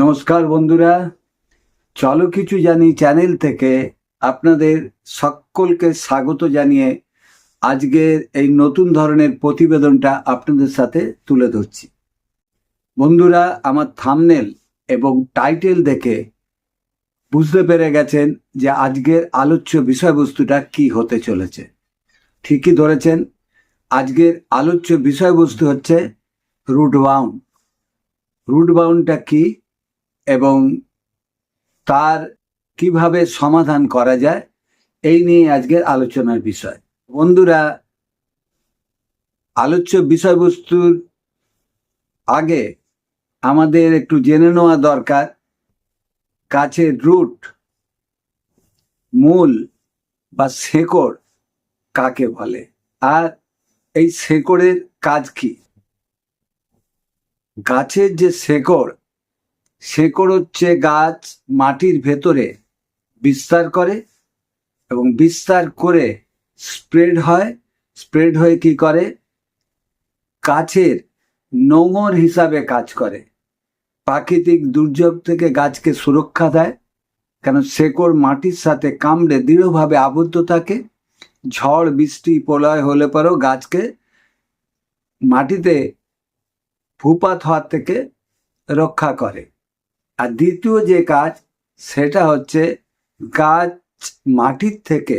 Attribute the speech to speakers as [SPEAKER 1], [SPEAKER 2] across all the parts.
[SPEAKER 1] নমস্কার বন্ধুরা। চলো কিছু জানি চ্যানেল থেকে। আপনাদের সকলকে স্বাগত জানিয়ে আজকের এই নতুন ধরনের প্রতিবেদনটা আপনাদের সাথে তুলে ধরছি। বন্ধুরা, আমার থামনেল এবং টাইটেল দেখে বুঝতে পেরে গেছেন যে আজকের আলোচ্য বিষয়বস্তুটা কি হতে চলেছে। ঠিকই ধরেছেন, আজকের আলোচ্য বিষয়বস্তু হচ্ছে রুট বাউন্ড রুট বাউন্ডটা কি? এবং তার কীভাবে সমাধান করা যায়, এই নিয়ে আজকের আলোচনার বিষয়। বন্ধুরা, আলোচ্য বিষয়বস্তুর আগে আমাদের একটু জেনে নেওয়া দরকার, কাছের রুট, মূল বা শেকড় কাকে বলে? আর এই শেকড়ের কাজ কি? গাছের যে শেকড় শেকড় হচ্ছে গাছ মাটির ভেতরে বিস্তার করে এবং বিস্তার করে স্প্রেড হয়। স্প্রেড হয়ে কি করে? গাছের নোঙর হিসাবে কাজ করে। প্রাকৃতিক দুর্যোগ থেকে গাছকে সুরক্ষা দেয়। কেন? শেকড় মাটির সাথে কামড়ে দৃঢ়ভাবে আবদ্ধ থাকে। ঝড়, বৃষ্টি, প্রলয় হলে পরেও গাছকে মাটিতে ভূপাত হওয়ার থেকে রক্ষা করে। আর দ্বিতীয় যে কাজ, সেটা হচ্ছে গাছ মাটির থেকে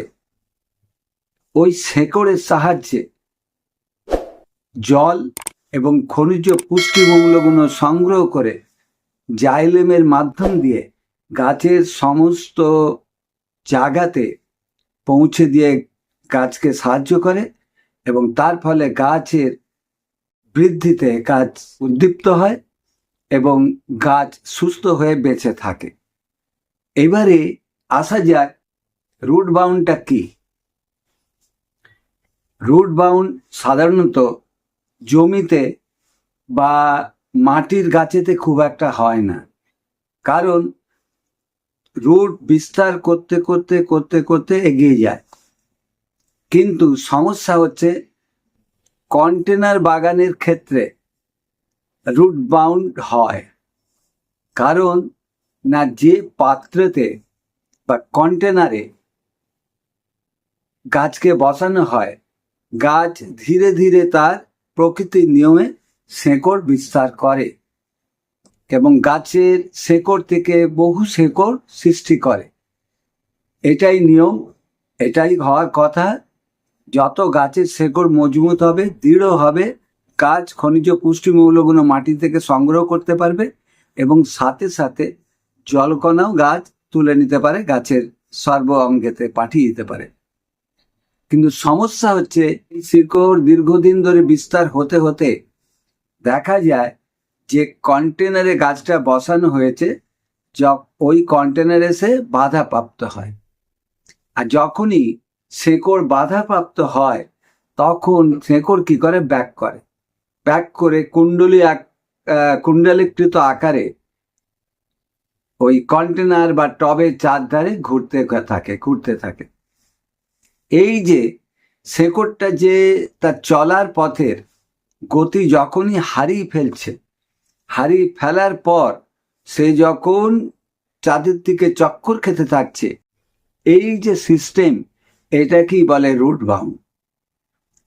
[SPEAKER 1] ওই শেকড়ের সাহায্যে জল এবং খনিজ পুষ্টিমূল্যগুলো সংগ্রহ করে জাইলেমের মাধ্যম দিয়ে গাছের সমস্ত জায়গাতে পৌঁছে দিয়ে গাছকে সাহায্য করে এবং তার ফলে গাছের বৃদ্ধিতে গাছ উদ্দীপ্ত হয়। এবং গাছ সুস্থ হয়ে বেঁচে থাকে। এবারে আসা যাক রুট বাউন্ডটা কি। রুট বাউন্ড সাধারণত জমিতে বা মাটির গাছেতে খুব একটা হয় না। কারণ রুট বিস্তার করতে করতে করতে করতে এগিয়ে যায়। কিন্তু সমস্যা হচ্ছে কন্টেনার বাগানের ক্ষেত্রে রুট বাউন্ড হয়। কারণ না যে পাত্রেতে বা কন্টেনারে গাছকে বসানো হয়, গাছ ধীরে ধীরে তার প্রকৃতির নিয়মে শেকড় বিস্তার করে এবং গাছের শেকড় থেকে বহু শেকড় সৃষ্টি করে। এটাই নিয়ম, এটাই হওয়ার কথা। যত গাছের শেকড় মজবুত হবে, দৃঢ় হবে গাছ খনিজ পুষ্টিমূল্যগুলো মাটি থেকে সংগ্রহ করতে পারবে এবং সাথে সাথে জলকণাও গাছ তুলে নিতে পারে, গাছের সর্ব অঙ্গেতে পাঠিয়ে দিতে পারে। কিন্তু সমস্যা হচ্ছে শিকড় দীর্ঘদিন ধরে বিস্তার হতে হতে দেখা যায় যে কন্টেনারে গাছটা বসানো হয়েছে ওই কন্টেনারে এসে বাধাপ্রাপ্ত হয়। আর যখনই শেকড় বাধাপ্রাপ্ত হয়, তখন শেকড় কি করে? ব্যাক করে। ব্যাক করে কুণ্ডলী কুণ্ডলীকৃত আকারে ওই কন্টেনার বা টবের চারধারে ঘুরতে থাকে ঘুরতে থাকে। এই যে শেকড়টা যে তার চলার পথের গতি যখনই হারিয়ে ফেলছে, হারিয়ে ফেলার পর সে যখন চাঁদের দিকে চক্কর খেতে থাকছে, এই যে সিস্টেম এটা কি বলে রুট বাউন্ড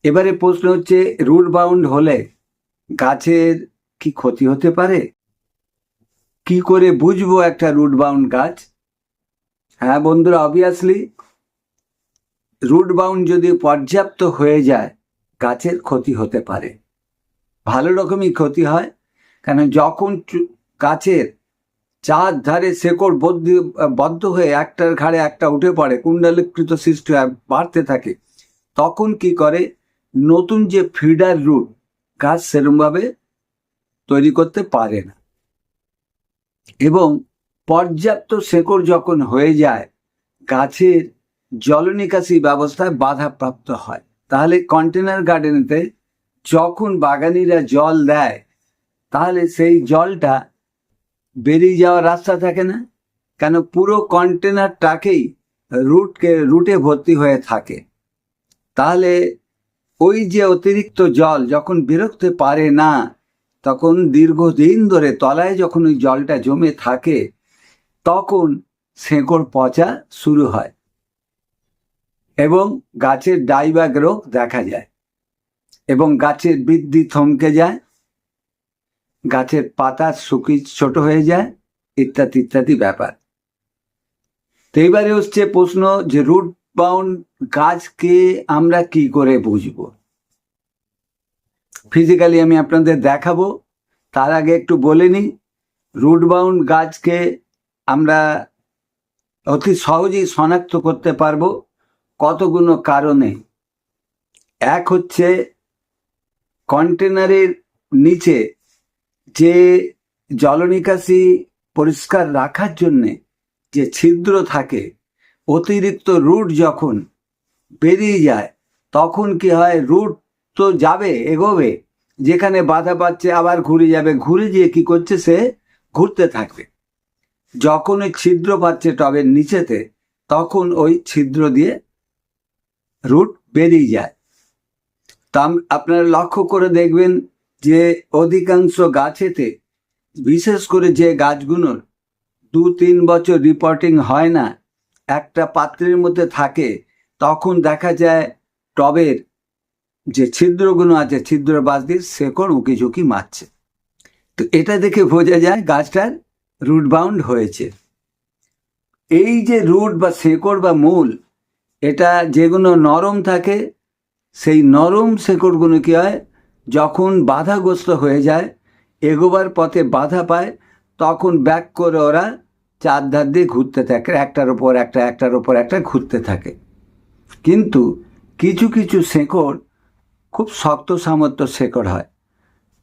[SPEAKER 1] এবারে প্রশ্ন হচ্ছে রুট বাউন্ড হলে গাছের কি ক্ষতি হতে পারে? কি করে বুঝব একটা রুট বাউন্ড গাছ? হ্যাঁ বন্ধুরা অবভিয়াসলি রুট বাউন্ড যদি পর্যাপ্ত হয়ে যায়, গাছের ক্ষতি হতে পারে। ভালো রকমই ক্ষতি হয় কারণ যখন গাছের চার ধারে শেকড় বদ্ধ বদ্ধ হয়ে একটার ঘাড়ে একটা উঠে পড়ে, কুণ্ডলীকৃত সৃষ্টি বাড়তে থাকে, তখন কি করে? নতুন যে ফিডার রুট গাছ সেরমভাবে তৈরি করতে পারে না। এবং পর্যাপ্ত শেকড় যখন হয়ে যায়, গাছের জলনিকাশি ব্যবস্থায় বাধাপ্রাপ্ত হয়। তাহলে কন্টেনার গার্ডেনেতে যখন বাগানিরা জল দেয়, তাহলে সেই জলটা বেরিয়ে যাওয়ার রাস্তা থাকে না। কেন? পুরো কন্টেনারটাকেই রুটকে, রুটে ভর্তি হয়ে থাকে। তাহলে ওই যে অতিরিক্ত জল যখন বেরোতে পারে না, তখন দীর্ঘদিন ধরে তলায় যখন ওই জলটা জমে থাকে, তখন শেকড় পচা শুরু হয় এবং গাছের ডাইব্যাক রোগ দেখা যায় এবং গাছের বৃদ্ধি থমকে যায়, গাছের পাতা শুকি ছোট হয়ে যায়, ইত্যাদি ইত্যাদি ব্যাপার। তো এইবারে হচ্ছে প্রশ্ন যে রুট বাউন্ড গাছকে আমরা কি করে বুঝব? ফিজিক্যালি আমি আপনাদের দেখাবো, তার আগে একটু বলে নিই রুট বাউন্ড গাছকে আমরা অতি সহজেই শনাক্ত করতে পারব কতগুলো কারণে? এক হচ্ছে কন্টেনারের নিচে যে জলনিকাশি পরিষ্কার রাখার জন্যে যে ছিদ্র থাকে অতিরিক্ত রুট যখন বেরিয়ে যায়, তখন কি হয়? রুট তো যাবে, এগোবে। যেখানে বাধা পাচ্ছে আবার ঘুরে যাবে। ঘুরে গিয়ে কি করছে? সে ঘুরতে থাকবে। যখন ওই ছিদ্র পাচ্ছে টবের নিচেতে, তখন ওই ছিদ্র দিয়ে রুট বেরিয়ে যায়। তা আপনারা লক্ষ্য করে দেখবেন যে অধিকাংশ গাছেতে, বিশেষ করে যে গাছগুলোর দু তিন বছর রিপোর্টিং হয় না একটা পাত্রের মধ্যে থাকে, তখন দেখা যায় টবের যে ছিদ্রগুলো আছে ছিদ্র বাস দিয়ে শেকড় উঁকি ঝুঁকি মারছে। তো এটা দেখে বোঝা যায় গাছটার রুট বাউন্ড হয়েছে। এই যে রুট বা শেকড় বা মূল, এটা যেগুলো নরম থাকে, সেই নরম শেকড়গুলো কী হয়, যখন বাধাগ্রস্ত হয়ে যায়, এগোবার পথে বাধা পায়, তখন ব্যাক করে ওরা চার ধার দিয়ে ঘুরতে থাকে, একটার ওপর একটা, একটার ওপর একটা ঘুরতে থাকে। কিন্তু কিছু কিছু শেকড় খুব শক্ত সামর্থ্য শেকড় হয়।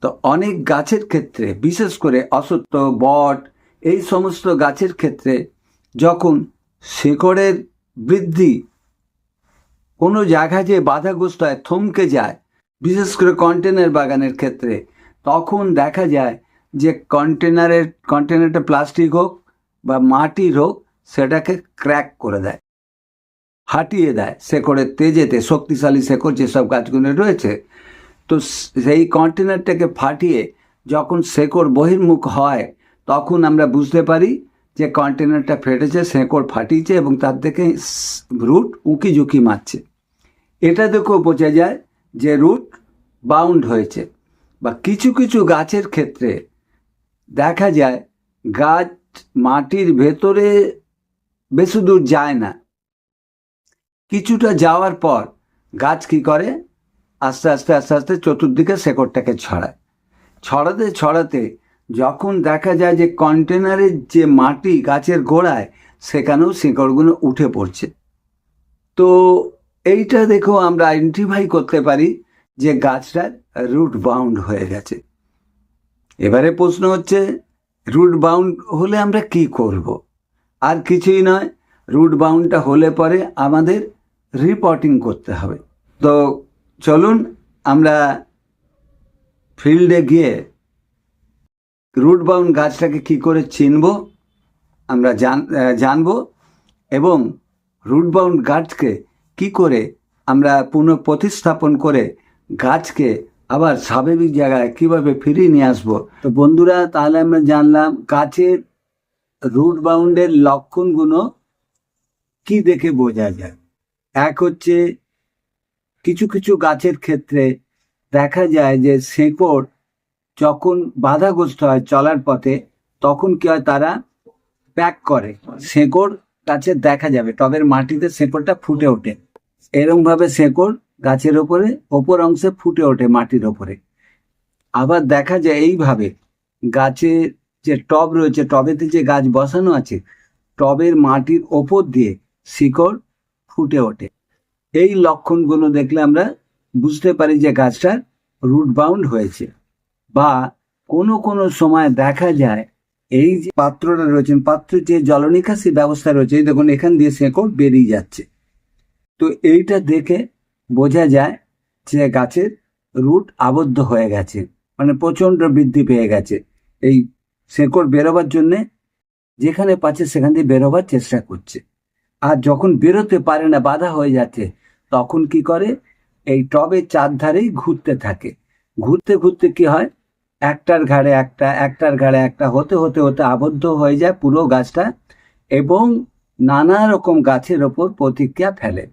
[SPEAKER 1] তো অনেক গাছের ক্ষেত্রে, বিশেষ করে অসত্য বট, এই সমস্ত গাছের ক্ষেত্রে যখন শেকড়ের বৃদ্ধি কোনো জায়গায় যে বাধাগ্রস্ত হয়, থমকে যায়, বিশেষ করে কন্টেনার বাগানের ক্ষেত্রে, তখন দেখা যায় যে কন্টেনারের, কন্টেনারটা প্লাস্টিক হোক বা মাটির হোক সেটাকে ক্র্যাক করে দেয়। হাটিয়ে দেয়। শেকড়ের তেজেতে শক্তিশালী শেকড় যেসব গাছগুলো রয়েছে, তো সেই কন্টেনারটাকে ফাটিয়ে যখন শেকড় বহির্মুখ হয়, তখন আমরা বুঝতে পারি যে কন্টেনারটা ফেটেছে, শেকড় ফাটিয়েছে এবং তার থেকে রুট উঁকি ঝুঁকি মারছে। এটা দেখেও বোঝা যায় যে রুট বাউন্ড হয়েছে। বা কিছু কিছু গাছের ক্ষেত্রে দেখা যায় গাছ মাটির ভেতরে বেশি দূর যায় না। কিছুটা যাওয়ার পর গাছ কি করে? আস্তে আস্তে আস্তে আস্তে চতুর্দিকে শেকড়টাকে ছড়ায়। ছড়াতে ছড়াতে যখন দেখা যায় যে কন্টেনারের যে মাটি গাছের গোড়ায়, সেখানেও শেকড়গুলো উঠে পড়ছে। তো এইটা দেখো আমরা আইডেন্টিফাই করতে পারি যে গাছটার রুট বাউন্ড হয়ে গেছে। এবারে প্রশ্ন হচ্ছে রুট বাউন্ড হলে আমরা কি করব? আর কিছুই নয় রুট বাউন্ডটা হলে পরে আমাদের রিপোর্টিং করতে হবে। তো চলুন আমরা ফিল্ডে গিয়ে রুট বাউন্ড গাছটাকে কি করে চিনব, আমরা জান জানব এবং রুট বাউন্ড গাছকে কি করে আমরা পুনঃ প্রতিস্থাপন করে গাছকে আবার স্বাভাবিক জায়গায় কীভাবে ফিরিয়ে নিয়ে আসব? তো বন্ধুরা, তাহলে আমরা জানলাম গাছের রুট বাউন্ডের লক্ষণগুলো কি দেখে বোঝা যায়। এক হচ্ছে কিছু কিছু গাছের ক্ষেত্রে দেখা যায় যে শেকড় যখন বাধাগ্রস্ত হয় চলার পথে, তখন কি হয় তারা প্যাক করে। শেকড় গাছে দেখা যাবে, টবের মাটিতে শেকড়টা ফুটে ওঠে। এরমভাবে শেকড় গাছের ওপরে, ওপর অংশে ফুটে ওঠে মাটির ওপরে। আবার দেখা যায় এইভাবে গাছের যে টব রয়েছে, টবেতে যে গাছ বসানো আছে, টবের মাটির ওপর দিয়ে শিকড় ফুটে ওঠে। এই লক্ষণগুলো দেখলে আমরা বুঝতে পারি যে গাছটার রুট বাউন্ড হয়েছে বা কোনো কোনো সময় দেখা যায় এই যে পাত্রটা রয়েছে, পাত্র যে জলনিকাশি ব্যবস্থা রয়েছে দেখুন এখান দিয়ে শেকড় বেরিয়ে যাচ্ছে। তো এইটা দেখে বোঝা যায় যে গাছের রুট আবদ্ধ হয়ে গেছে মানে প্রচণ্ড বৃদ্ধি পেয়ে গেছে। এই শেকড় বেরোবার জন্যে যেখানে পাচ্ছে সেখান দিয়ে বেরোবার চেষ্টা করছে। আর যখন বেরোতে পারে না, বাধা হয়ে যাচ্ছে, তখন কি করে? এই টবের চারধারেই ঘুরতে থাকে। ঘুরতে ঘুরতে কি হয়? একটার ঘাড়ে একটা, একটার ঘাড়ে একটা, হতে হতে হতে আবদ্ধ হয়ে যায় পুরো গাছটা এবং নানা রকম গাছের ওপর প্রতিক্রিয়া ফেলে।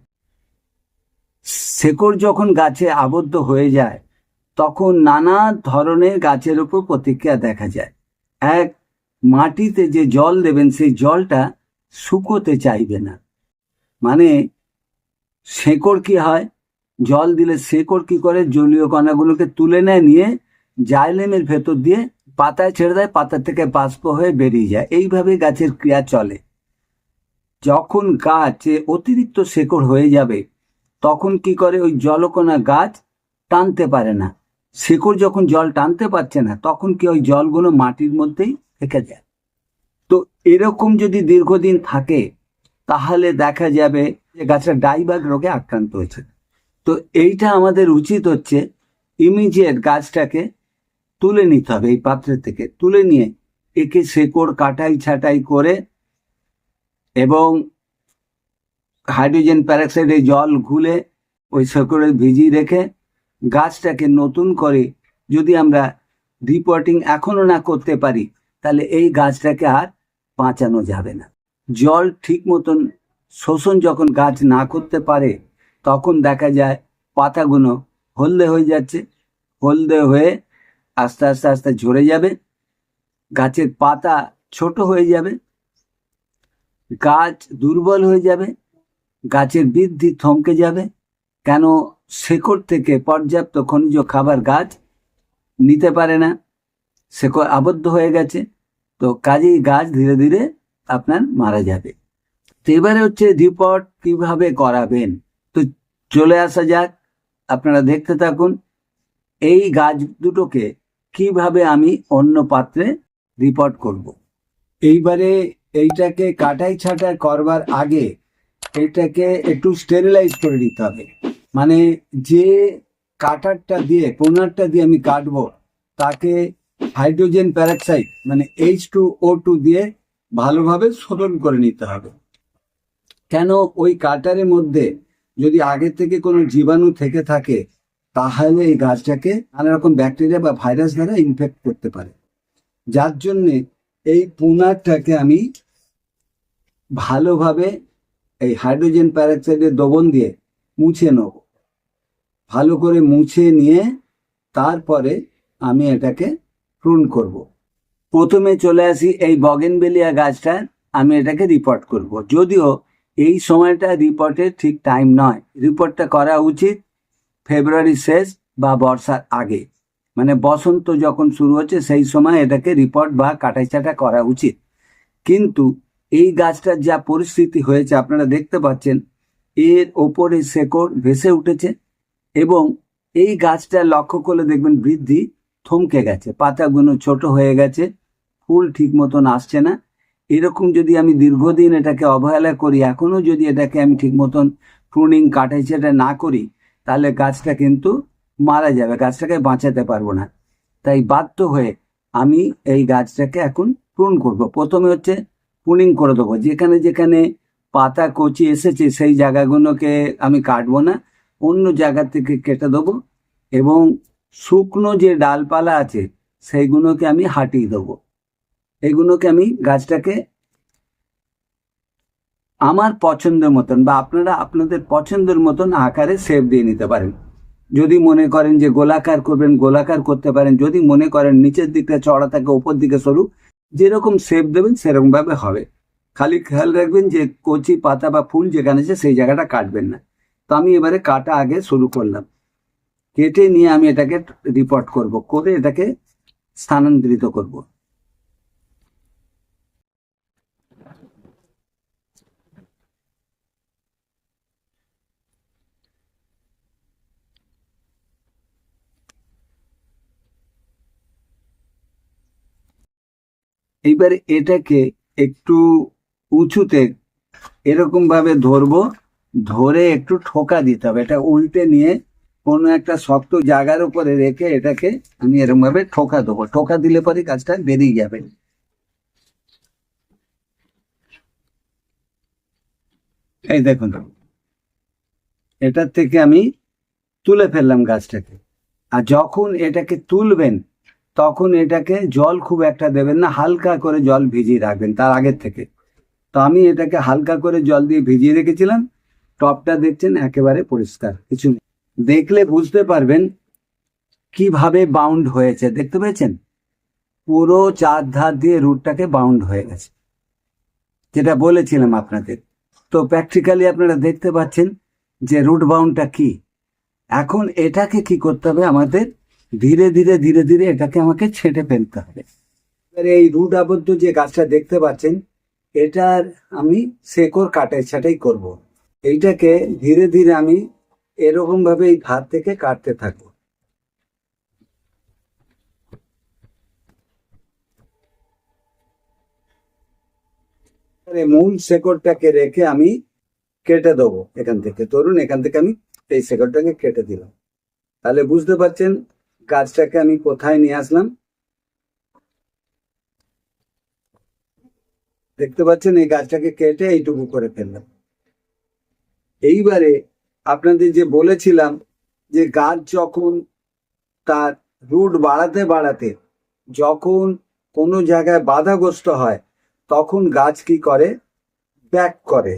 [SPEAKER 1] শেকড় যখন গাছে আবদ্ধ হয়ে যায়, তখন নানা ধরনের গাছের উপর প্রতিক্রিয়া দেখা যায়। এক, মাটিতে যে জল দেবেন, সেই জলটা শুকোতে চাইবে না। মানে শেকড় কি হয়? জল দিলে শেকড় কি করে? জলীয় কণাগুলোকে তুলে নেয়, নিয়ে জাইলেমের ভেতর দিয়ে পাতায় ছেড়ে দেয়, পাতা থেকে বাষ্প হয়ে বেরিয়ে যায়। এইভাবে গাছের ক্রিয়া চলে। যখন গাছে অতিরিক্ত শেকড় হয়ে যাবে তখন কি করে ওই জলকোনা গাছ টানতে পারে না? শেকড় যখন জল টানতে পারছে না, তখন কি ওই জলগুলো মাটির মধ্যেই থেকে যায়? তো এরকম যদি দীর্ঘদিন থাকে, তাহলে দেখা যাবে যে গাছটা ডাইবাগ রোগে আক্রান্ত হয়েছে। তো এইটা আমাদের উচিত হচ্ছে ইমিডিয়েট গাছটাকে তুলে নিতে হবে, এই পাত্রের থেকে তুলে নিয়ে একে শেকড় কাটাই ছাটাই করে এবং হাইড্রোজেন প্যারাক্সাইডে জল ঘুলে ওই শেকড়ে ভিজিয়ে রেখে গাছটাকে নতুন করে যদি আমরা রিপোর্টিং এখনও না করতে পারি, তাহলে এই গাছটাকে আর বাঁচানো যাবে না। জল ঠিক মতন শোষণ যখন গাছ না করতে পারে, তখন দেখা যায় পাতাগুলো হলদে হয়ে যাচ্ছে, হলদে হয়ে আস্তে আস্তে আস্তে ঝরে যাবে, গাছের পাতা ছোট হয়ে যাবে, গাছ দুর্বল হয়ে যাবে গাছের বৃদ্ধি থমকে যাবে। কেন শেকড় থেকে পর্যাপ্ত খনিজ খাবার গাছ নিতে পারে না? শেকড় আবদ্ধ হয়ে গেছে, তো কাজেই গাছ ধীরে ধীরে আপনার মারা যাবে। তো এবারে হচ্ছে রিপোর্ট কীভাবে করাবেন? তো চলে আসা যাক, আপনারা দেখতে থাকুন, এই গাছ দুটোকে কীভাবে আমি অন্য পাত্রে রিপোর্ট করব। এইবারে এইটাকে কাটাই ছাটাই করবার আগে এটাকে একটু স্টেরিলাইজ করে নিতে হবে। মানে যে কাটারটা দিয়ে পোনারটা দিয়ে আমি কাটবো, তাকে হাইড্রোজেন প্যারাক্সাইড মানে এইচ টু ও টু দিয়ে ভালোভাবে শোধন করে নিতে হবে। কেন ওই কাটারের মধ্যে যদি আগে থেকে কোনো জীবাণু থেকে থাকে, তাহলে এই গাছটাকে নানা রকম ব্যাকটেরিয়া বা ভাইরাস দ্বারা ইনফেক্ট করতে পারে। যার জন্যে এই পুনারটাকে আমি ভালোভাবে এই হাইড্রোজেন প্যারক্সাইডের দ্রবণ দিয়ে মুছে নেব ভালো করে মুছে নিয়ে তারপরে আমি এটাকে প্রুন করব। প্রথমে চলে আসি এই বগেনবেলিয়া গাছটা, আমি এটাকে রিপোর্ট করব। যদিও এই সময়টা রিপোর্টের ঠিক টাইম নয় রিপোর্টটা করা উচিত ফেব্রুয়ারি শেষ বা বর্ষার আগে মানে বসন্ত যখন শুরু হচ্ছে, সেই সময় এটাকে রিপোর্ট বা কাটাই ছাটা করা উচিত কিন্তু এই গাছটার যা পরিস্থিতি হয়েছে, আপনারা দেখতে পাচ্ছেন, এর ওপরে শেকড় ভেসে উঠেছে এবং এই গাছটা লক্ষ্য করলে দেখবেন বৃদ্ধি থমকে গেছে। পাতাগুলো ছোট হয়ে গেছে, ফুল ঠিক মতন আসছে না। এরকম যদি আমি দীর্ঘদিন এটাকে অবহেলা করি, এখনও যদি এটাকে আমি ঠিক মতন প্রুনিং কাটাই সেটা না করি, তাহলে গাছটা কিন্তু মারা যাবে, গাছটাকে বাঁচাতে পারব না। তাই বাধ্য হয়ে আমি এই গাছটাকে এখন প্রুন করব। প্রথমে হচ্ছে প্রুনিং করে দেবো। যেখানে যেখানে পাতা কচি এসেছে, সেই জায়গাগুলোকে আমি কাটবো না, অন্য জায়গা থেকে কেটে দেবো এবং শুকনো যে ডালপালা আছে, সেইগুলোকে আমি হাঁটিয়ে দেবো। এগুলোকে আমি গাছটাকে আমার পছন্দের মতন বা আপনারা আপনাদের পছন্দের মতন আকারে শেপ দিয়ে নিতে পারেন। যদি মনে করেন যে গোলাকার করবেন, গোলাকার করতে পারেন। যদি মনে করেন নিচের দিকটা চড়া থাকে ওপর দিকে সরু যেরকম শেপ দেবেন, সেরকমভাবে হবে। খালি খেয়াল রাখবেন যে কচি পাতা বা ফুল যেখানে আছে, সেই জায়গাটা কাটবেন না। তো আমি এবারে কাটা আগে শুরু করলাম। কেটে নিয়ে আমি এটাকে রিপোর্ট করব। করে এটাকে স্থানান্তরিত করব। এইবারে এটাকে একটু উঁচুতে এরকম ভাবে ধরবো, ধরে একটু ঠোকা দিতে হবে। এটা উল্টে নিয়ে কোনো একটা শক্ত জায়গার উপরে রেখে এটাকে আমি এরকম ভাবে ঠোকা দেবো। ঠোকা দিলে পরে গাছটা বেরিয়ে যাবে। এই দেখুন, এটার থেকে আমি তুলে ফেললাম গাছটাকে। আর যখন এটাকে তুলবেন তখন এটাকে জল খুব একটা দেবেন না, হালকা করে জল ভিজিয়ে রাখবেন তার আগের থেকে। তো আমি এটাকে হালকা করে জল দিয়ে ভিজিয়ে রেখেছিলাম, টপটা দেখছেন একেবারে পরিষ্কার, কিছু নেই। দেখলে বুঝতে পারবেন কীভাবে বাউন্ড হয়েছে, দেখতে পেয়েছেন? পুরো চার ধার দিয়ে রুটটাকে বাউন্ড হয়ে গেছে। যেটা বলেছিলাম আপনাদের। তো প্র্যাকটিক্যালি আপনারা দেখতে পাচ্ছেন যে রুট বাউন্ডটা কি। এখন এটাকে কি করতে হবে আমাদের ধীরে ধীরে ধীরে ধীরে এটাকে আমাকে ছেটে ফেলতে হবে। এবারে এই রুট আবদ্ধ যে গাছটা দেখতে পাচ্ছেন, এটার আমি শেকড় কাটাই ছাটাই করব। এইটাকে ধীরে ধীরে আমি এরকম ভাবে এই ধার থেকে কাটতে থাকব। মূল শেকড়টাকে রেখে আমি কেটে দেবো এখান থেকে। ধরুন এখান থেকে আমি এই শেকড়টাকে কেটে দিলাম। তাহলে বুঝতে পারছেন গাছটাকে আমি কোথায় নিয়ে আসলাম? দেখতে পাচ্ছেন, এই গাছটাকে কেটে এইটুকু করে ফেললাম। এইবারে আপনাদের যে বলেছিলাম যে গাছ যখন তার রুট বাড়াতে বাড়াতে যখন কোনো জায়গায় বাধাগ্রস্ত হয়, তখন গাছ কি করে? ব্যাক করে।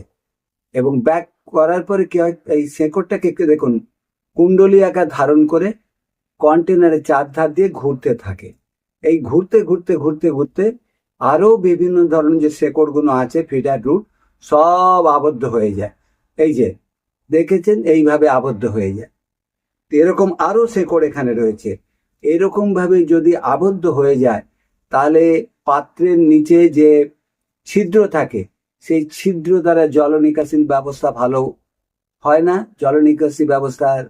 [SPEAKER 1] এবং ব্যাক করার পরে কি হয়? এই শেকড়টাকে দেখুন, কুণ্ডলী আকার ধারণ করে কন্টেনারে চার ধার দিয়ে ঘুরতে থাকে। এই ঘুরতে ঘুরতে ঘুরতে ঘুরতে আরও বিভিন্ন ধরনের যে শেকড়গুলো আছে ফিডার রুট সব আবদ্ধ হয়ে যায়। এই যে, দেখেছেন? এইভাবে আবদ্ধ হয়ে যায়। এরকম আরও শেকড় এখানে রয়েছে। এরকমভাবে যদি আবদ্ধ হয়ে যায়, তাহলে পাত্রের নিচে যে ছিদ্র থাকে, সেই ছিদ্র দ্বারা জল নিকাশি ব্যবস্থা ভালো হয় না? জল নিকাশি ব্যবস্থার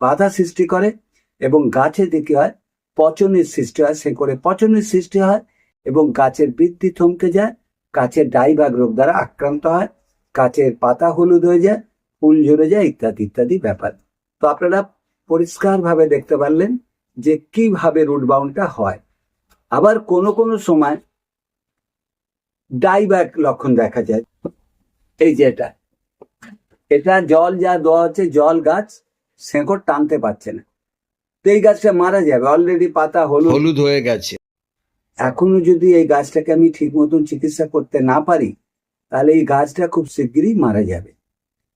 [SPEAKER 1] বাধা সৃষ্টি করে? এবং গাছে দেখি হয়, পচনের সৃষ্টি হয়, সে করে পচনের সৃষ্টি হয় এবং গাছের বৃদ্ধি থমকে যায়, গাছের ডাইভাগ রোগ দ্বারা আক্রান্ত হয়, গাছের পাতা হলুদ হয়ে যায়, ফুল ঝরে যায়, ইত্যাদি ইত্যাদি ব্যাপার। তো আপনারা পরিষ্কারভাবে দেখতে পারলেন যে কীভাবে রুট বাউন্ডটা হয়। আবার কোনো কোনো সময় ডাইব্যাক লক্ষণ দেখা যায়। এই যে এটা এটা জল যা দেওয়া হচ্ছে, জল, গাছ শেকড় টানতে পারছে না। তো এই গাছটা মারা যাবে অলরেডি পাতা হলুদ।
[SPEAKER 2] হলুদ হয়ে গেছে।
[SPEAKER 1] এখনও যদি এই গাছটাকে আমি ঠিক মতন চিকিৎসা করতে না পারি তাহলে এই গাছটা খুব শিগগিরই মারা যাবে।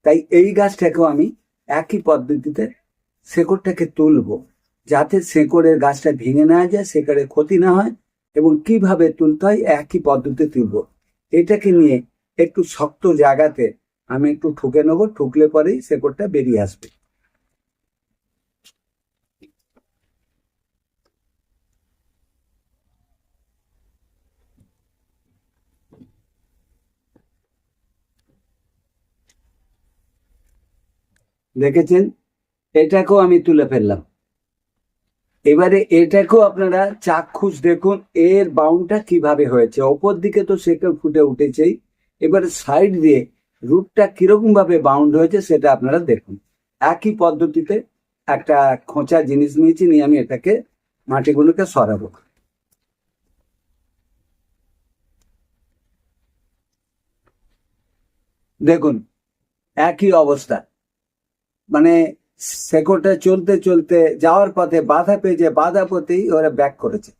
[SPEAKER 1] তাই এই গাছটাকেও আমি একই পদ্ধতিতে শেকড়টাকে তুলবো যাতে শেকড়ের গাছটা ভেঙে না যায় শেকড়ের ক্ষতি না হয় এবং কীভাবে তুলতে হয় একই পদ্ধতিতে তুলবো। এটাকে নিয়ে একটু শক্ত জায়গাতে আমি একটু ঠুকে নেব ঠুকলে পরেই শেকড়টা বেরিয়ে আসবে। দেখেছেন? এটাকেও আমি তুলে ফেললাম। এবারে এটাকেও আপনারা চাক্ষুষ দেখুন, এর বাউন্ডটা কীভাবে হয়েছে। ওপর দিকে তো সেকে ফুটে উঠেছেই। এবারে সাইড দিয়ে রুটটা কীরকম ভাবে বাউন্ড হয়েছে সেটা আপনারা দেখুন। একই পদ্ধতিতে একটা খোঁচা জিনিস নিয়েছি, নিয়ে আমি এটাকে মাটিগুলোকে সরাবো। দেখুন, একই অবস্থা। মানে শেকড়টা চলতে চলতে যাওয়ার পথে বাধা পেয়েছে বাধা পথেই ওরা ব্যাক করেছে।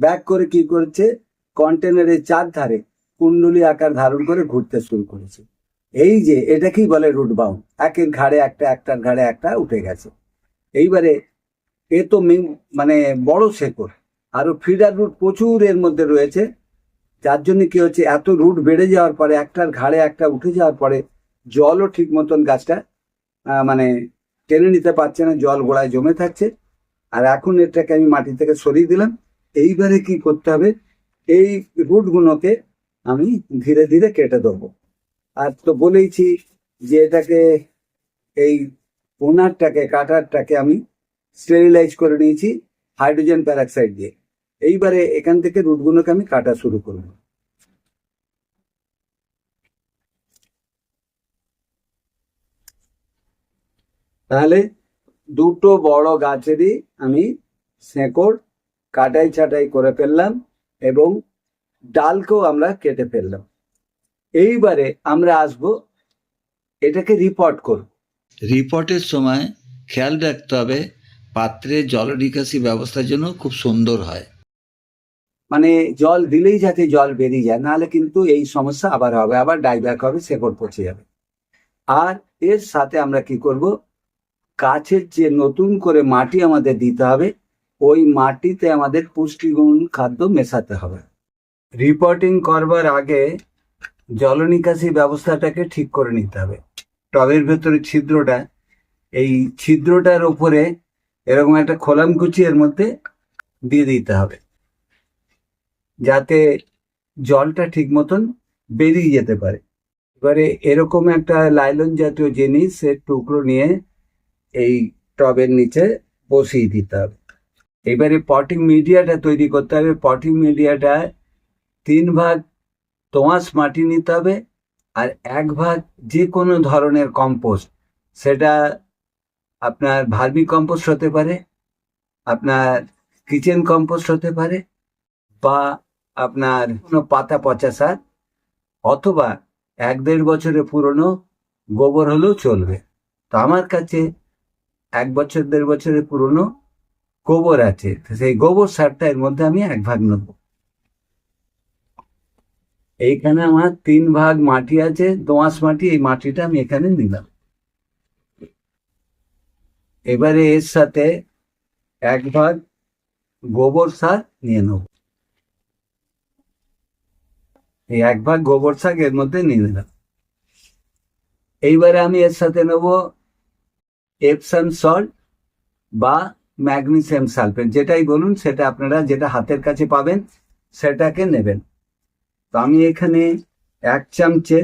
[SPEAKER 1] ব্যাক করে কি করেছে? কন্টেনারের চার ধারে কুণ্ডলি আকার ধারণ করে ঘুরতে শুরু করেছে। এই যে এটাকেই বলে রুট বাউন্ড একের ঘাড়ে একটা, একটার ঘাড়ে একটা উঠে গেছে। এইবারে এ তো মেন- বড় শেকড় আরও ফিডার রুট প্রচুর এর মধ্যে রয়েছে। যার জন্য কি হচ্ছে, এত রুট বেড়ে যাওয়ার পরে, একটার ঘাড়ে একটা উঠে যাওয়ার পরে, জলও ঠিক মতন গাছটা মানে টেনে নিতে পারছে না, জল গোড়ায় জমে থাকছে। আর এখন এটাকে আমি মাটি থেকে সরিয়ে দিলাম। এইবারে কি করতে হবে? এই রুটগুলোকে আমি ধীরে ধীরে কেটে দেবো আর তো বলেইছি যে এটাকে, এই ওনারটাকে কাটারটাকে আমি স্টেরিলাইজ করে নিয়েছি হাইড্রোজেন প্যারাক্সাইড দিয়ে। এইবারে এখান থেকে রুটগুলোকে আমি কাটা শুরু করব। তাহলে দুটো বড় গাছেরই আমি শেঁকড় কাটাই ছাটাই করে ফেললাম এবং ডালকেও আমরা কেটে ফেললাম। এইবারে আমরা আসব এটাকে রিপোর্ট করব।
[SPEAKER 2] রিপোর্টের সময় খেয়াল রাখতে হবে পাত্রে জল নিকাশি ব্যবস্থার জন্য খুব সুন্দর হয়।
[SPEAKER 1] মানে জল দিলেই যাতে জল বেরিয়ে যায় নাহলে কিন্তু এই সমস্যা আবার হবে আবার ডাইব্যাক হবে শেকড় পচে যাবে। আর এর সাথে আমরা কি করব? গাছের যে নতুন করে মাটি আমাদের দিতে হবে, ওই মাটিতে আমাদের পুষ্টিগুণ খাদ্য মেশাতে হবে। রিপোর্টিং করবার আগে জলনিকাশি ব্যবস্থাটাকে ঠিক করে নিতে হবে। টবের ভেতরে ছিদ্রটা, এই ছিদ্রটার উপরে এরকম একটা খোলামকুচি এর মধ্যে দিয়ে দিতে হবে। যাতে জলটা ঠিক মতন বেরিয়ে যেতে পারে। এবারে এরকম একটা লাইলন জাতীয় জিনিস এর টুকরো নিয়ে এই টবের নিচে বসিয়ে দিতে হবে। এবারে পটিং মিডিয়াটা তৈরি করতে হবে। পটিং মিডিয়াটা তিন ভাগ তোমাস মাটি নিতে হবে আর এক ভাগ যে কোনো ধরনের কম্পোস্ট সেটা আপনার ভার্মি কম্পোস্ট হতে পারে, আপনার কিচেন কম্পোস্ট হতে পারে বা আপনার কোনো পাতা পচা সার অথবা এক দেড় বছরে পুরনো গোবর হলেও চলবে। তো আমার কাছে এক বছর, দেড় বছরের পুরনো গোবর আছে। সেই গোবর সারটা এর মধ্যে আমি এক ভাগ নেব। এইখানে আমার তিন ভাগ মাটি আছে, দোঁয়াশ মাটি, এই মাটিটা আমি এখানে নিলাম। এবারে এর সাথে এক ভাগ গোবর সার নিয়ে নেব। এই এক ভাগ গোবর শাক এর মধ্যে নিয়ে নিলাম। এইবারে আমি এর সাথে নেব এপসাম সল্ট বা ম্যাগনেসিয়াম সালফেট যেটাই বলুন, সেটা আপনারা যেটা হাতের কাছে পাবেন, সেটাকে নেবেন। তো আমি এখানে এক চামচে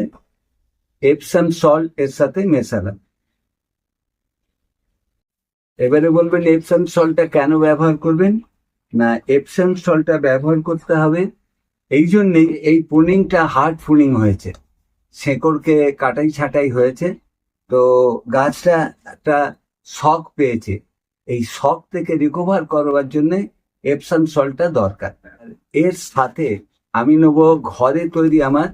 [SPEAKER 1] এপসাম সল্ট এর সাথে মেশালাম। এবারে বলবেন এপসাম সল্টটা কেন ব্যবহার করবেন? না এপসাম সল্টটা ব্যবহার করতে হবে, এই জন্যেই এই পুনিংটা হার্ড ফুনিং হয়েছে। শেকড়কে কাটাই ছাটাই হয়েছে। তো গাছটা একটা শখ পেয়েছে। এই শখ থেকে রিকভার করবার জন্য এপসাম সলটা দরকার। এর সাথে আমি নেব ঘরে তৈরি আমার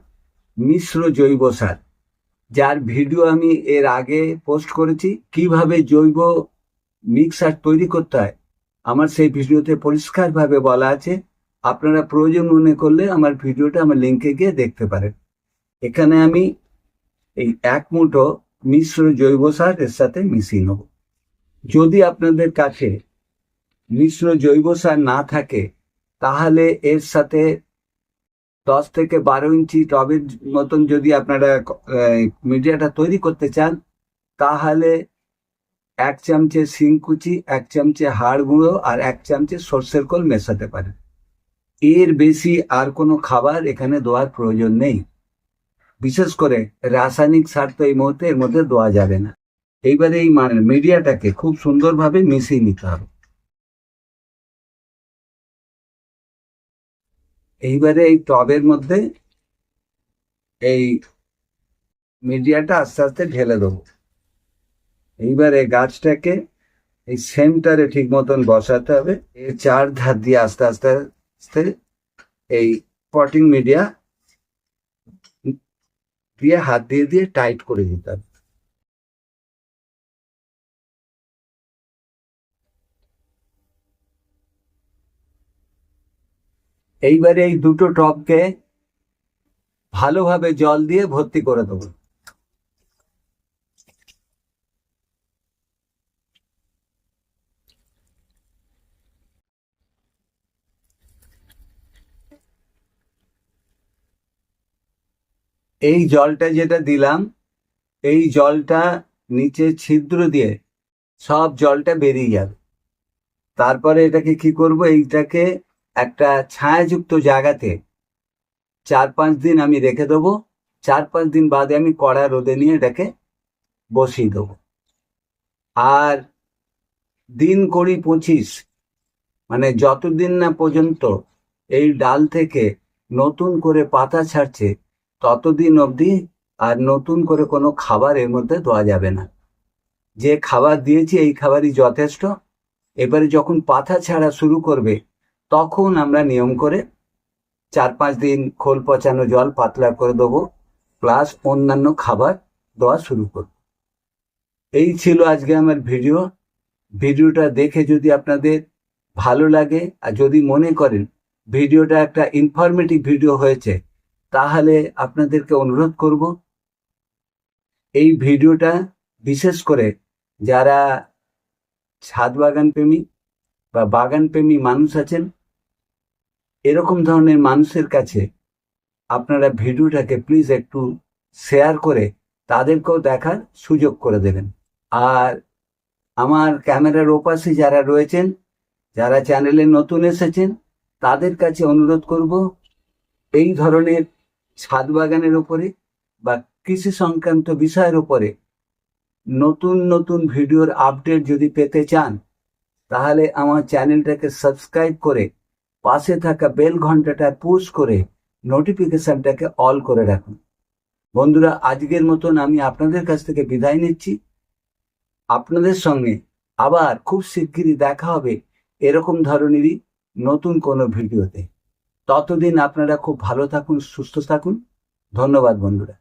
[SPEAKER 1] মিশ্র জৈব সার। যার ভিডিও আমি এর আগে পোস্ট করেছি। কীভাবে জৈব মিক্সার তৈরি করতে হয়, আমার সেই ভিডিওতে পরিষ্কারভাবে বলা আছে। আপনারা প্রয়োজন মনে করলে আমার ভিডিওটা আমার লিঙ্কে গিয়ে দেখতে পারেন। এখানে আমি এই এক মুঠো মিশ্র জৈব সার এর সাথে মিশিয়ে নেব। যদি আপনাদের কাছে মিশ্র জৈব সার না থাকে, তাহলে এর সাথে দশ থেকে বারো ইঞ্চি টবের মতন যদি আপনারা মিডিয়াটা তৈরি করতে চান, তাহলে এক চামচে শিংকুচি এক চামচে হাড় গুঁড়ো আর এক চামচে সর্ষের খোল মেশাতে পারেন। এর বেশি আর কোনো খাবার এখানে দেওয়ার প্রয়োজন নেই। বিশেষ করে রাসায়নিক সার তো এই মুহূর্তে এর মধ্যে দেওয়া যাবে না। এইবারে এই মানে মিডিয়াটাকে খুব সুন্দরভাবে মিশিয়ে নিতে হবে। এইবারে এই টবের মধ্যে এই মিডিয়াটা আস্তে আস্তে ঢেলে দেবো। এইবারে গাছটাকে এই সেন্টারে ঠিক মতন বসাতে হবে। এর চার ধার দিয়ে আস্তে আস্তে আস্তে এই পটিং মিডিয়া দিয়ে হাত দিয়ে দিয়ে টাইট করে দিতে হবে এইবারে এই দুটো টপকে ভালোভাবে জল দিয়ে ভর্তি করে দেবো। এই জলটা যেটা দিলাম, এই জলটা নিচে ছিদ্র দিয়ে সব জলটা বেরিয়ে যাবে। তারপরে এটাকে কি করব? এইটাকে একটা ছায়াযুক্ত জায়গাতে চার পাঁচ দিন আমি রেখে দেবো। চার পাঁচ দিন বাদে আমি কড়া রোদে নিয়ে এটাকে বসিয়ে দেবো। আর দিন করি পঁচিশ মানে যতদিন না পর্যন্ত এই ডাল থেকে নতুন করে পাতা ছাড়ছে ততদিন অবধি আর নতুন করে কোনো খাবার এর মধ্যে দেওয়া যাবে না। যে খাবার দিয়েছি, এই খাবারই যথেষ্ট। এবারে যখন পাতা ছাড়া শুরু করবে, তখন আমরা নিয়ম করে চার পাঁচ দিন খোল পচানো জল পাতলা করে দেবো, প্লাস অন্যান্য খাবার দেওয়া শুরু করব। এই ছিল আজকে আমার ভিডিও। ভিডিওটা দেখে যদি আপনাদের ভালো লাগে, আর যদি মনে করেন ভিডিওটা একটা ইনফরমেটিভ ভিডিও হয়েছে তাহলে আপনাদেরকে অনুরোধ করব, এই ভিডিওটা বিশেষ করে যারা ছাদ বাগান প্রেমী বা বাগান প্রেমী মানুষ আছেন, এরকম ধরনের মানুষের কাছে আপনারা ভিডিওটাকে প্লিজ একটু শেয়ার করে তাদেরকেও দেখার সুযোগ করে দেবেন। আর আমার ক্যামেরার ওপাশে যারা রয়েছেন, যারা চ্যানেলে নতুন এসেছেন, তাদের কাছে অনুরোধ করব, এই ধরনের ছাদ বাগানের উপরে বা কৃষি সংক্রান্ত বিষয়ের উপরে নতুন নতুন ভিডিওর আপডেট যদি পেতে চান, তাহলে আমার চ্যানেলটাকে সাবস্ক্রাইব করে পাশে থাকা বেল ঘন্টাটা পুশ করে নোটিফিকেশনটাকে অল করে রাখুন। বন্ধুরা, আজকের মতন আমি আপনাদের কাছ থেকে বিদায় নিচ্ছি। আপনাদের সঙ্গে আবার খুব শিগগিরই দেখা হবে এরকম ধরনেরই নতুন কোনো ভিডিওতে। ততদিন আপনারা খুব ভালো থাকুন সুস্থ থাকুন। ধন্যবাদ বন্ধুরা।